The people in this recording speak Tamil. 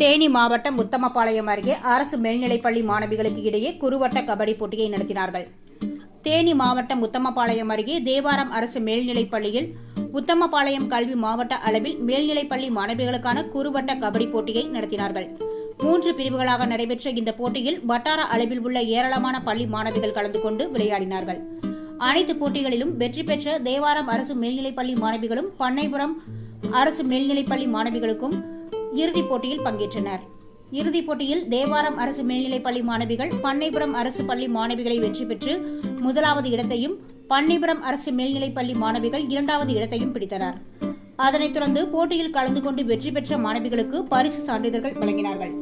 தேனி மாவட்டம் உத்தமபாளையம் அருகே அரசு மேல்நிலைப்பள்ளி மாணவிகளுக்கு இடையே குறுவட்ட கபடி போட்டியை நடத்தினார்கள். தேனி மாவட்டம் உத்தமபாளையம் அருகே தேவாரம் அரசு மேல்நிலைப்பள்ளியில் உத்தமபாளையம் கல்வி மாவட்ட அளவில் மேல்நிலைப்பள்ளி மாணவிகளுக்கான குறுவட்ட கபடி போட்டியை நடத்தினார்கள். மூன்று பிரிவுகளாக நடைபெற்ற இந்த போட்டியில் வட்டார அளவில் உள்ள ஏராளமான பள்ளி மாணவிகள் கலந்து கொண்டு விளையாடினார்கள். அனைத்து போட்டிகளிலும் வெற்றி பெற்ற தேவாரம் அரசு மேல்நிலைப்பள்ளி மாணவிகளும் பண்ணைபுரம் அரசு மேல்நிலைப்பள்ளி மாணவிகளுக்கும் இறுதிப் போட்டியில் பங்கேற்றனர். இறுதிப் போட்டியில் தேவாரம் அரசு மேல்நிலைப் பள்ளி மாணவிகள் பண்ணைபுரம் அரசு பள்ளி மாணவிகளை வெற்றி பெற்று முதலாவது இடத்தையும் பண்ணைபுரம் அரசு மேல்நிலைப் பள்ளி மாணவிகள் இரண்டாவது இடத்தையும் பிடித்தனர். அதனைத் தொடர்ந்து போட்டியில் கலந்து கொண்டு வெற்றி பெற்ற மாணவிகளுக்கு பரிசு சான்றிதழ்கள் வழங்கினார்கள்.